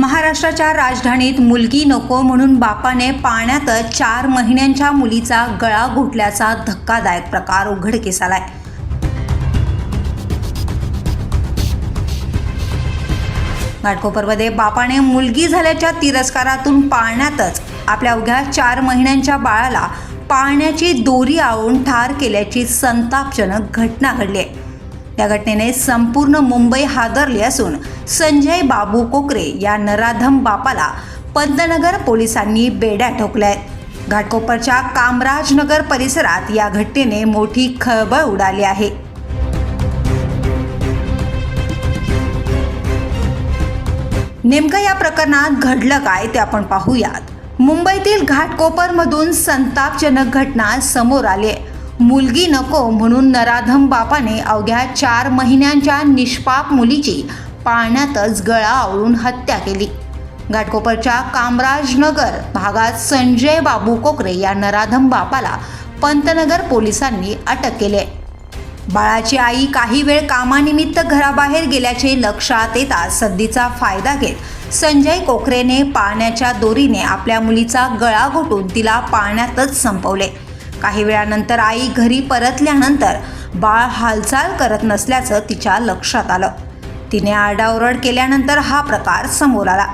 महाराष्ट्राच्या राजधानीत मुलगी नको म्हणून बापाने पाण्यातच चार महिन्यांच्या मुलीचा गळा घोटल्याचा धक्कादायक प्रकार उघडकीस आलाय. घाटकोपरमध्ये बापाने मुलगी झाल्याच्या तिरस्कारातून पाळण्यातच आपल्या अवघ्या चार महिन्यांच्या बाळाला पाळण्याची दोरी आवून ठार केल्याची संतापजनक घटना घडली आहे. या घटनेने संपूर्ण मुंबई हादरली असून संजय बाबू कोकरे या नराधम बापाला पंतनगर पोलिसांनी बेड्या ठोकल्या आहेत. घाटकोपरच्या कामराजनगर परिसरात या घटनेने मोठी खळबळ उडाली आहे. नेमकं या प्रकरणात घडलं काय ते आपण पाहूयात. मुंबईतील घाटकोपरमधून संतापजनक घटना समोर आली आहे. मुलगी नको म्हणून नराधम बापाने अवघ्या चार महिन्यांच्या निष्पाप मुलीची पाळण्यातच गळा आवळून हत्या केली. घाटकोपरच्या कामराजनगर भागात संजय बाबू कोकरे या नराधम बापाला पंतनगर पोलिसांनी अटक केले. बाळाची आई काही वेळ कामानिमित्त घराबाहेर गेल्याचे लक्षात येताच सद्धीचा फायदा घेत संजय कोकरेने पाळण्याच्या दोरीने आपल्या मुलीचा गळा घोटून तिला पाळण्यातच संपवले. काही वेळानंतर आई घरी परतल्यानंतर बाळ हालचाल करत नसल्याचं तिच्या लक्षात आलं. तिने आरडाओरड केल्यानंतर हा प्रकार समोर आला.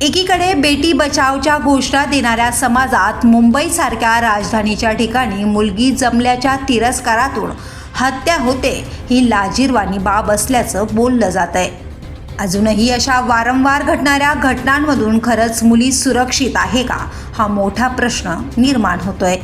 एकीकडे बेटी बचावच्या घोषणा देणाऱ्या समाजात मुंबईसारख्या राजधानीच्या ठिकाणी मुलगी जमल्याच्या तिरस्कारातून हत्या होते ही लाजीरवाणी बाब असल्याचं बोललं जात आहे अजूनही अशा वारंवार घडणाऱ्या घटनांमधून खरंच मुली सुरक्षित आहे का? हा मोठा प्रश्न निर्माण होतोय.